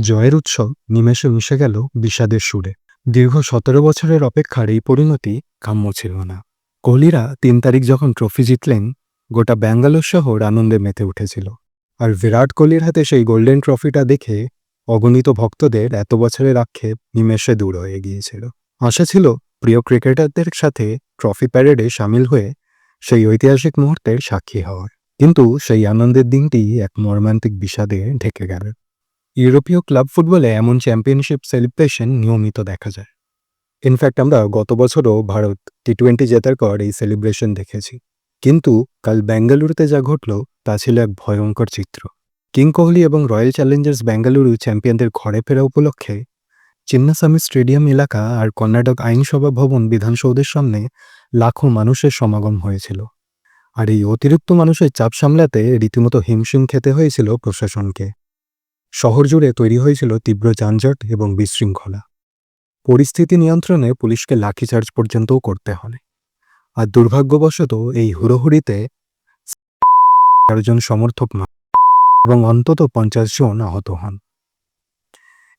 জয়ের উৎসব নিমেষে মিশে গেল বিষাদের সুরে। দীর্ঘ সতেরো বছরের অপেক্ষার এই পরিণতি কাম্য ছিল না। কোহলিরা তিন তারিখ যখন ট্রফি জিতলেন, গোটা ব্যাঙ্গালোর শহর আনন্দে মেতে উঠেছিল। আর বিরাট কোহলির হাতে সেই গোল্ডেন ট্রফিটা দেখে অগণিত ভক্তদের এত বছরের আক্ষেপ নিমেষে দূর হয়ে গিয়েছিল। আশা ছিল প্রিয় ক্রিকেটারদের সাথে ট্রফি প্যারেডে সামিল হয়ে সেই ঐতিহাসিক মুহূর্তের সাক্ষী হওয়ার। কিন্তু সেই আনন্দের দিনটি এক মর্মান্তিক বিষাদে ঢেকে গেল। ইউরোপীয় ক্লাব ফুটবলে এমন চ্যাম্পিয়নশিপ সেলিব্রেশন নিয়মিত দেখা যায়। ইনফ্যাক্ট আমরা গত বছরও ভারত টি টোয়েন্টি জেতার পর এই সেলিব্রেশন দেখেছি। কিন্তু কাল বেঙ্গালুরুতে যা ঘটল, তা ছিল এক ভয়ঙ্কর চিত্র। কিং কোহলি এবং রয়্যাল চ্যালেঞ্জার্স বেঙ্গালুরু চ্যাম্পিয়নদের ঘরে ফেরা উপলক্ষে চিন্নাস্বামী স্টেডিয়াম এলাকা আর কর্ণাটক আইনসভা ভবন বিধানসৌধের সামনে লাখো মানুষের সমাগম হয়েছিল। আর এই অতিরিক্ত মানুষের চাপ সামলাতে রীতিমতো হিমশিম খেতে হয়েছিল প্রশাসনকে। শহর জুড়ে তৈরি হয়েছিল তীব্র যানজট এবং বিশৃঙ্খলা। পরিস্থিতি নিয়ন্ত্রণে পুলিশকে লাঠিচার্জ পর্যন্তও করতে হয় আর দুর্ভাগ্যবশত এই হুড়োহুড়িতে চারজন সমর্থক এবং অন্তত পঞ্চাশ জন আহত হন।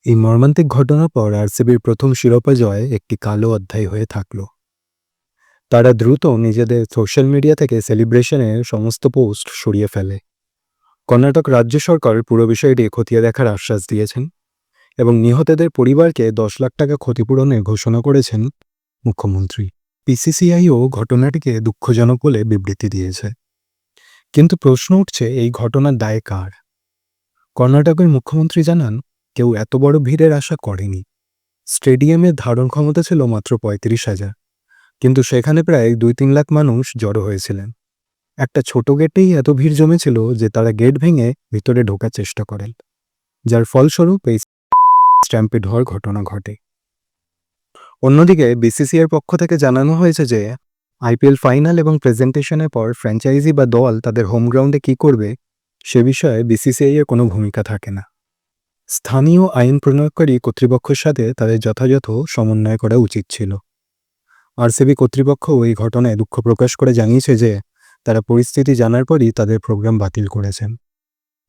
এই মর্মান্তিক ঘটনার পর আরসিবির প্রথম শিরোপা জয় একটি কালো অধ্যায় হয়ে থাকল। তারা দ্রুত নিজেদের সোশ্যাল মিডিয়া থেকে সেলিব্রেশনের সমস্ত পোস্ট সরিয়ে ফেলে। কর্ণাটক রাজ্য সরকার পুরো বিষয়টি খতিয়ে দেখার আশ্বাস দিয়েছেন এবং নিহতদের পরিবারকে দশ লাখ টাকা ক্ষতিপূরণের ঘোষণা করেছেন মুখ্যমন্ত্রী। পিসিসিআইও ঘটনাটিকে দুঃখজনক বলে বিবৃতি দিয়েছে। কিন্তু প্রশ্ন উঠছে, এই ঘটনার দায় কার? কর্ণাটকের মুখ্যমন্ত্রী জানান, কেউ এত বড় ভিড়ের আশা করেনি। স্টেডিয়ামের ধারণ ক্ষমতা ছিল মাত্র পঁয়ত্রিশ হাজার। কিন্তু সেখানে প্রায় দুই তিন লাখ মানুষ জড়ো হয়েছিলেন। একটা ছোট গেটেই এত ভিড় জমেছিল যে তারা গেট ভেঙে ভিতরে ঢোকার চেষ্টা করেন, যার ফলস্বরূপ এই স্ট্যাম্পিড হওয়ার ঘটনা ঘটে। অন্যদিকে বিসিসিআর পক্ষ থেকে জানানো হয়েছে যে, আইপিএল ফাইনাল এবং প্রেজেন্টেশনের পর ফ্র্যাঞ্চাইজি বা দল তাদের হোম গ্রাউন্ডে কী করবে, সে বিষয়ে বিসিসিআই এর কোনো ভূমিকা থাকে না। স্থানীয় আইন প্রণয়নকারী কর্তৃপক্ষের সাথে তাদের যথাযথ সমন্বয় করা উচিত ছিল। আরসিবি কর্তৃপক্ষ এই ঘটনায় দুঃখ প্রকাশ করে জানিয়েছে যে তারা পরিস্থিতি জানার পরই তাদের প্রোগ্রাম বাতিল করেছেন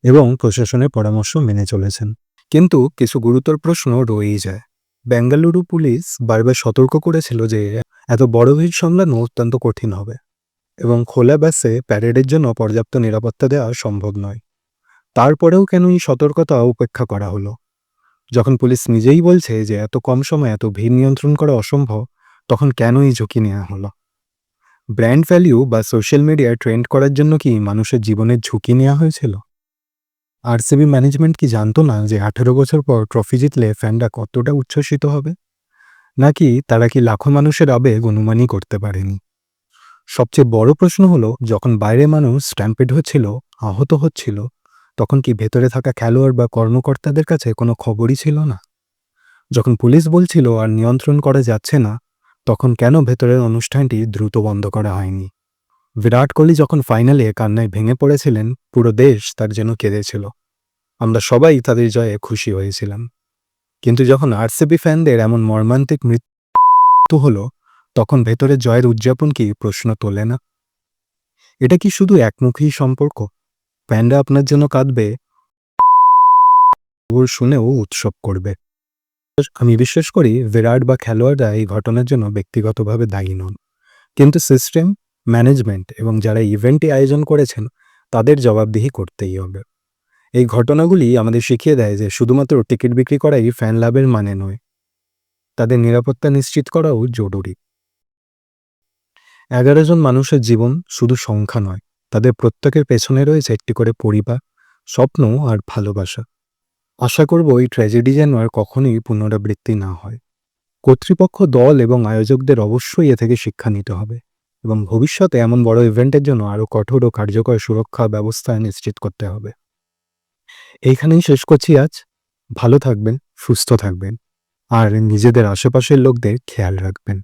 এবং প্রশাসনের পরামর্শ মেনে চলেছেন। কিন্তু কিছু গুরুতর প্রশ্ন রয়েই যায়। বেঙ্গালুরু পুলিশ বারবার সতর্ক করেছিল যে এত বড় ভিড় সামলানো অত্যন্ত কঠিন হবে এবং খোলা ব্যাসে প্যারেডের জন্য পর্যাপ্ত নিরাপত্তা দেওয়া সম্ভব নয়। তারপরেও কেন এই সতর্কতা উপেক্ষা করা হলো? যখন পুলিশ নিজেই বলছে যে এত কম সময়ে এত ভিড় নিয়ন্ত্রণ করা অসম্ভব, তখন কেন এই ঝুঁকি নেওয়া হলো? ব্র্যান্ড ভ্যালিউ বা সোশ্যাল মিডিয়ায় ট্রেন্ড করার জন্য কি মানুষের জীবনের ঝুঁকি নেওয়া হয়েছিল? আরসিবি ম্যানেজমেন্ট কি জানতো না যে আঠেরো বছর পর ট্রফি জিতলে ফ্যানরা কতটা উচ্ছ্বসিত হবে? নাকি তারা কি লাখো মানুষের আবেগ অনুমানই করতে পারেনি? সবচেয়ে বড় প্রশ্ন হলো, যখন বাইরে মানুষ স্ট্যাম্পেড হচ্ছিল, আহত হচ্ছিল, তখন কি ভেতরে থাকা খেলোয়াড় বা কর্মকর্তাদের কাছে কোনো খবরই ছিল না? যখন পুলিশ বলছিল আর নিয়ন্ত্রণ করা যাচ্ছে না তখন কেন ভেতরের অনুষ্ঠানটি দ্রুত বন্ধ করা হয়নি? বিরাট কোহলি যখন ফাইনালে কান্নায় ভেঙে পড়েছিলেন, পুরো দেশ তার যেন কেঁদেছিল। আমরা সবাই তাদের জয়ে খুশি হয়েছিলাম। কিন্তু যখন আরসিবি ফ্যানদের এমন মর্মান্তিক মৃত্যু হলো, তখন ভেতরে জয়ের উদযাপন কি প্রশ্ন তোলে না? এটা কি শুধু একমুখী সম্পর্ক? ফ্যানরা আপনার জন্য কাঁদবে, শুনেও উৎসব করবে। আমি বিশ্বাস করি বিরাট বা খেলোয়াড়রা এই ঘটনার জন্য ব্যক্তিগতভাবে দায়ী নন। কিন্তু সিস্টেম ম্যানেজমেন্ট এবং যারা ইভেন্টটি আয়োজন করেছেন, তাদের জবাবদিহি করতেই হবে। এই ঘটনাগুলি আমাদের শিখিয়ে দেয় যে শুধুমাত্র টিকিট বিক্রি করাই ফ্যান লাভের মানে নয়। তাদের নিরাপত্তা নিশ্চিত করাও জরুরি। এগারো জন মানুষের জীবন শুধু সংখ্যা নয়, তাদের প্রত্যেকের পেছনে রয়েছে একটি করে পরিবার, স্বপ্ন আর ভালোবাসা। আশা করব এই ট্র্যাজেডি যেন আর কখনোই পুনরাবৃত্তি না হয়। কর্তৃপক্ষ দল এবং আয়োজকদের অবশ্যই এ থেকে শিক্ষা নিতে হবে এবং ভবিষ্যতে এমন বড় ইভেন্টের জন্য আরও কঠোর ও কার্যকর সুরক্ষা ব্যবস্থা নিশ্চিত করতে হবে। এইখানেই শেষ করছি আজ। ভালো থাকবেন, সুস্থ থাকবেন। আর নিজেদের আশেপাশের লোকদের খেয়াল রাখবেন।